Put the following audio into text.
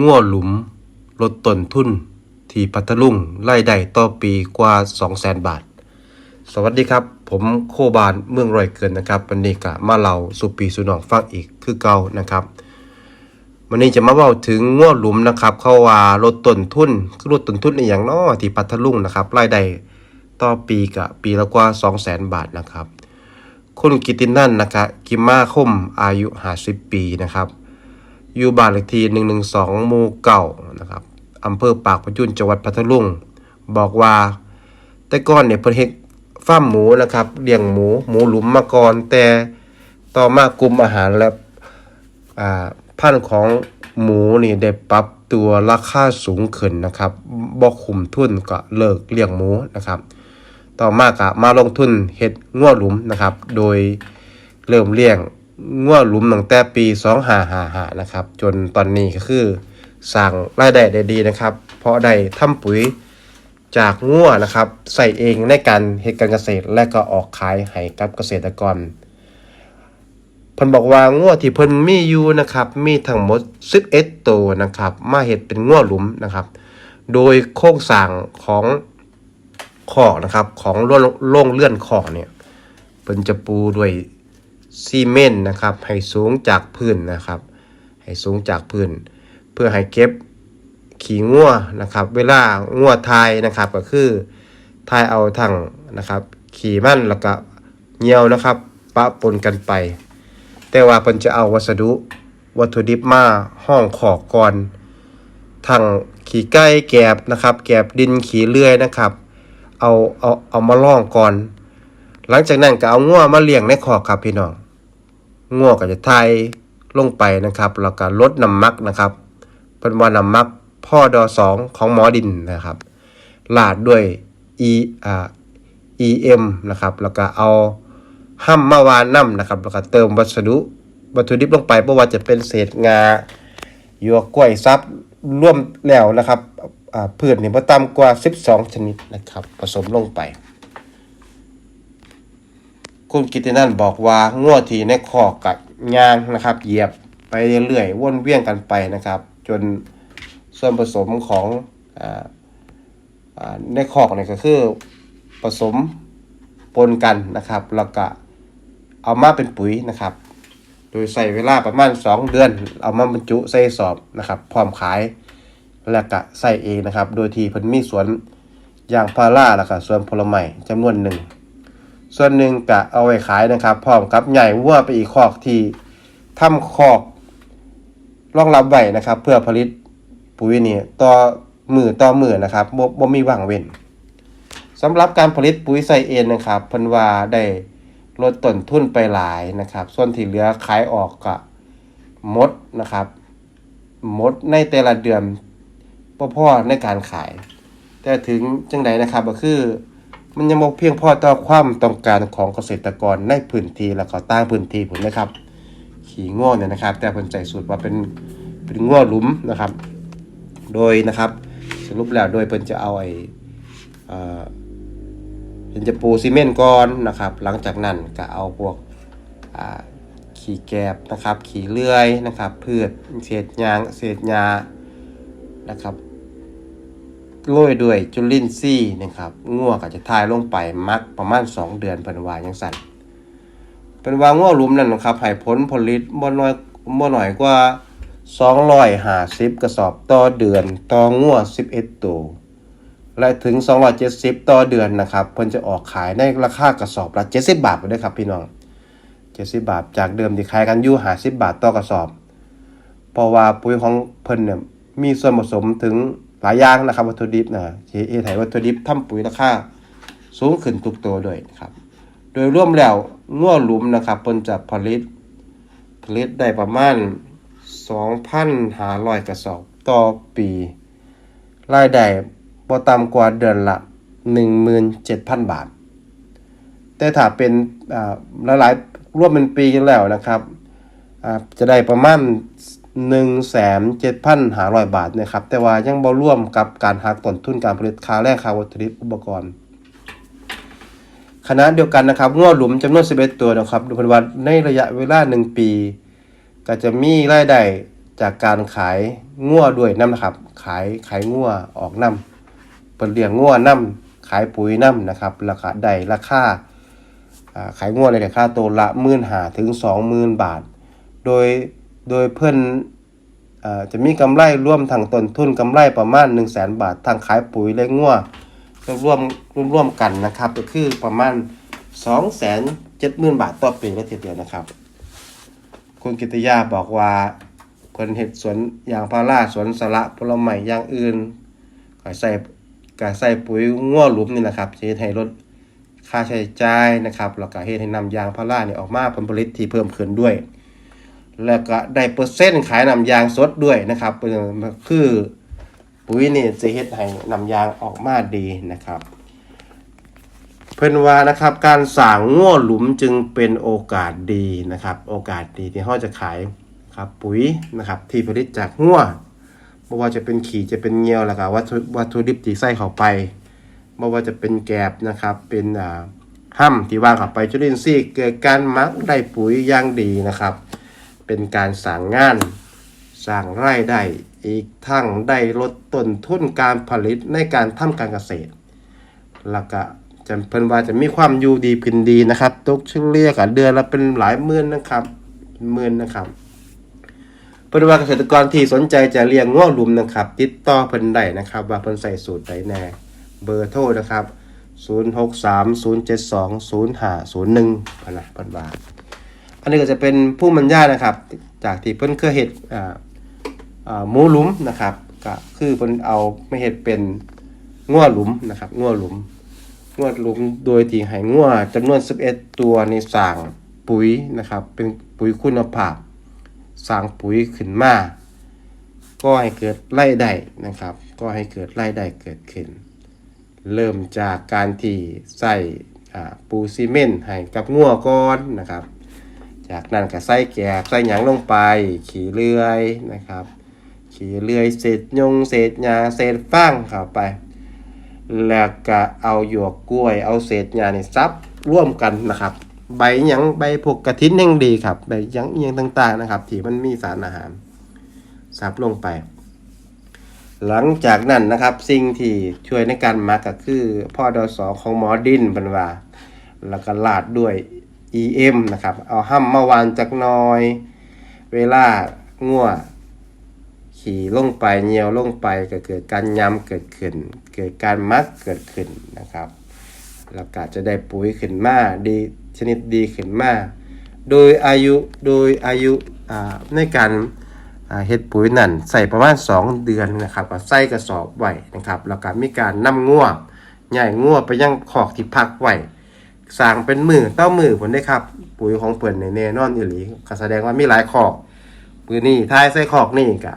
งัวหลุม ลดต้นทุน ที่พัทลุงรายได้ต่อปีกว่า 200,000 บาท สวัสดีครับ ผมโคบานเมืองรอยเกินนะครับ วันนี้ก็มาเล่าสุปีสุนองฟังอีกคือเก่านะครับวันนี้จะมาเล่าถึงงัวหลุมนะครับ เขาว่าลดต้นทุนคือลดต้นทุนในอย่างน้อที่พัทลุงนะครับรายได้ต่อปีก็ปีละกว่า 200,000 บาทนะครับคุณกิตินันนะครับกิมมาคมอายุ 50 ปีนะครับ อยู่บ้านเลขที่ 112 หมู่เก่านะครับอำเภอปากพยุนจังหวัดพัทลุง บอกว่า แต่ก่อนเนี่ยเพิ่นเฮ็ดฟาร์มหมูนะครับเลี้ยงหมูหมูหลุมมาก่อน แต่ต่อมากลุ่มอาหารและอ่าพันธุ์ของหมูนี่ได้ปรับตัวราคาสูงขึ้นนะครับบ่คุ้มทุนก็เลิกเลี้ยงหมูนะครับ ต่อมาก็มาลงทุนเฮ็ดงัวหลุมนะครับ โดยเริ่มเลี้ยง งัวหลุมตั้งแต่ปี2555นะครับ จนตอนนี้ก็คือสร้างรายได้ได้ดีนะครับ เพราะได้ทำปุ๋ยจากงัวนะครับ ใส่เองในการเฮ็ดการเกษตร และก็ออกขายให้กับเกษตรกรเพิ่นบอกว่างัวที่เพิ่นมีอยู่นะครับ มีทั้งหมด11ตัวนะครับ มาเฮ็ดเป็นงัวหลุมนะครับ โดยโครงสร้างของคอกนะครับ ของโรงโรงเลื่อนคอกเนี่ยเพิ่นจะปูด้วย ซีเมนต์นะครับ ให้สูงจากพื้นนะครับ ให้สูงจากพื้น เพื่อให้เก็บขี้งัวนะครับ เวลางัวทายนะครับก็คือทายเอาทั้งนะครับ ขี่มันแล้วก็เหยี่ยวนะครับ ปะปนกันไป แต่ว่าเพิ่นจะเอาวัสดุวัตถุดิบมาห้องขอกก่อนทั้งขี้ไก่แกบนะครับ แกบดินขี้เลื่อยนะครับ เอาเอาเอามาล่องก่อน หลังจากนั้นก็เอางัวมาเลี้ยงในคอกครับพี่น้อง งัวก็จะทยลงไปนะครับ แล้วก็ลดน้ำมักนะครับเป็นว่าน้ำมักพ่อดอสองของหมอดินนะครับ ลาดด้วย e อ่า em นะครับ แล้วก็เอาห้ำมาวานน้ำนะครับ แล้วก็เติมวัสดุวัตถุดิบลงไปเพราะว่าจะเป็นเศษงาหยวกกล้วยซับร่วมแล้วนะครับอ่าพืชนี่บ่ต่ำกว่า 12 ชนิดนะครับ ผสมลงไป คุณกิตินันบอกว่างัวที่ในคอกกับยางนะครับ เหยียบไปเรื่อยๆวนเวียนกันไปนะครับ จนส่วนผสมของออในคอกเนี่ยก็คือผสมปนกันนะครับแล้วก็เอามาเป็นปุ๋ยนะครับ โดยใส่เวลาประมาณ 2 เดือน เอามาบรรจุใส่สอบนะครับ พร้อมขายแล้วก็ใส่เองนะครับ โดยที่เพิ่นมีสวนยางพาราแล้วก็สวนผลไม้จำนวนหนึ่ง ส่วนหนึ่งก็เอาไว้ขายนะครับ พร้อมกับใหญ่วัวไปอีกคอกที่ทำคอกรองรับไว้นะครับ เพื่อผลิตปุ๋ยนี่ต่อมือต่อมือนะครับบ่บ่มีว่างเว้นสำหรับการผลิตปุ๋ยใส่เองนนะครับพิ่นว่าได้ลดต้นทุนไปหลายนะครับ ส่วนที่เหลือขายออกก็มดนะครับมดในแต่ละเดือนบ่พอในการขาย แต่ถึงจังใดนะครับก็คือ มันยังบ่เพียงพอต่อความต้องการของเกษตรกรในพื้นที่แล้วก็ต่างพื้นที่พุ่นะครับ ขี่ง่วเนี่ยนะครับ แต่เพิ่นใจสูตรว่าเป็นเป็นง่วหลุมนะครับ โดยนะครับสรุปแล้วโดยเพิ่นจะเอาไอ้เอ่อเห็นจะปูซีเมนต์ก่อนนะครับ หลังจากนั้นก็เอาพวกขี่แกบนะครับ ขี่เลื่อยนะครับพืชเศษยางเศษยานะครับ โรยด้วยจุลินทรีย์นะครับง่วก็จะทายลงไปมักประมาณ 2 เดือนเป็นวาย่างสั่นเป็นวาง่วหลุมนั่นนะครับให้ผลผลิตบ่น้อยบ่น้อยกว่า250 กระสอบต่อเดือนต่อง่ว11 ตัว และถึง 270 ต่อเดือนนะครับเพิ่นจะออกขายในราคากระสอบละ 70 บาทไปด้วยครับพี่น้อง70 บาท จากเดิมที่ขายกันอยู่50 บาทต่อกระสอบ เพราะว่าปุ๋ยของเพิ่นเนี่ยมีส่วนผสมถึง หลายอย่างนะครับวัตถุดิบนะที่เอไทยวัตถุดิบทำปุ๋ยราคาสูงขึ้นทุกตัวด้วยนะครับ โดยรวมแล้วงัวหลุมนะครับเพิ่นจะผลิต ผลิตได้ประมาณ 2,500 กระสอบต่อปี รายได้บ่ต่ำกว่าเดือนละ 17,000 บาท แต่ถ้าเป็นอ่าหลายๆร่วมเป็นปีกันแล้วนะครับอ่าจะได้ประมาณ 17,500 บาทนะครับ แต่ว่ายังบ่ร่วมกับการหักต้นทุนการผลิตค่าแรงค่าวัตถุดิบอุปกรณ์ขณะเดียวกันนะครับงัวหลุมจำนวน 11 ตัวนะครับดูเพิ่นว่าในระยะเวลา 1 ปี ก็จะมีรายได้จากการขายงัวด้วยน้ำนะครับ ขายขายงัวออกน้ำเปิดเลี้ยงงัวน้ำขายปุ๋ยน้ำนะครับราคาได้ราคาอ่าขายงัวในราคาตัวละหมื่นหาถึงสองหมื่นบาท โดย โดยเพื่อนจะมีกำไรร่วมทางต้นทุนกำไรประมาณ 1 0 0 0 0แบาท ทางขายปุ๋ยและงัวร่วมร่วมร่วมกันนะครับ ก็คือประมาณ 2 7 0 0 0 0 บาทต่อปีเลยทีเดียวนะครับ คุณกิตยาบอกว่าเพิ่นเฮ็ดสวนยางพาราสวนสละผลไม้อย่างอื่นก็ใส่ก็ใส่ปุ๋ยงัวหลุมนี่นะครับจะให้ลดค่าใช้จ่ายนะครับแล้วก็เฮ็ดให้นำยางพารานี่ออกมาผลผลิตที่เพิ่มขึ้นด้วย แล้วก็ได้เปอร์เซ็นต์ขายนำยางสดด้วยนะครับคือปุ๋ยนี่จะเฮ็ดให้นำยางออกมาดีนะครับ เพิ่นว่านะครับการสางง่วหลุมจึงเป็นโอกาสดีนะครับ โอกาสดีที่เขาจะขายครับปุ๋ยนะครับ ที่ผลิตจากง่วไม่ว่าจะเป็นขี่จะเป็นเงียวแล้วก็วัตถุวัตถุดิบที่ใส่เข้าไปไม่ว่าจะเป็นแกบนะครับ เป็นอ่าห้ำที่วางเข้าไปจุลินทรีย์เกิดการมักได้ปุ๋ยอย่างดีนะครับ เป็นการสร้างงานสร้างรายได้อีกทั้งได้ลดต้นทุนการผลิตในการทำการเกษตร แล้วก็จะเพิ่นว่าจะมีความอยู่ดีขึ้นดีนะครับตกเฉลี่ยกับเดือนละเป็นหลายหมื่นนะครับเป็นหมื่นนะครับเพิ่นว่าเกษตรกรที่สนใจจะเลี้ยงง้อหลุมนะครับ ติดต่อเพิ่นได้นะครับ ว่าเพิ่นใส่สูตรใดแน่เบอร์โทรนะครับ 0630720501พนนะเพิ่นว่า อันนี้ก็จะเป็นผู้บรรยานะครับ จากที่เพิ่นเคยเฮ็ดอ่าอ่าหมูหลุมนะครับก็คือเพิ่นเอาไม่เฮ็ดเป็นง้อหลุมนะครับง้อหลุมงวหลุมโดยที่ให้งัวจำนวน 11 ตัวในสร้างปุ๋ยนะครับ เป็นปุ๋ยคุณภาพสร้างปุ๋ยขึ้นมาก็ให้เกิดไร่ได้นะครับ ก็ให้เกิดไร่ได้เกิดขึ้น เริ่มจากการที่ใส่อ่าปูซีเมนต์ให้กับงัวก่อนนะครับ จากนั้นก็ใส่แกบใส่หยังลงไป ขี่เลื่อยนะครับ ขี่เลื่อยเศษยงเศษหญ้าเศษฟางเข้าไป แล้วก็เอาหยวกกล้วย เอาเศษหญ้านี่ซับร่วมกันนะครับ ใบหยังใบพวกกระถินยังดีครับใบหยังเอียงต่างๆนะครับ ที่มันมีสารอาหารซับลงไป หลังจากนั้นนะครับสิ่งที่ช่วยในการมักก็คือพ่อดอสอของหมอดินบรรวาแล้วก็ลาดด้วย EM นะครับ เอาห้ำมาวานจักน้อย เวลางัวขี่ลงไปเหนียวลงไปก็เกิดการย้ำเกิดขึ้น เกิดการมักเกิดขึ้นนะครับแล้วก็จะได้ปุ๋ยขึ้นมาดีชนิดดีขึ้นมาโดยอายุโดยอายุในการเฮ็ดปุ๋ยนั่นใส่ประมาณ 2 เดือนนะครับก็ใส่กระสอบไว้นะครับแล้วก็มีการนำงัวใหญ่งัวไปยังขอกที่พักไว้ สร้างเป็นมือเต้ามือผลได้ครับ ปุ๋ยของเปิ่นในแน่นอนอีหลีก็แสดงว่ามีหลายขอบปืนนี่ท้ายใส่ขอบนี่กะ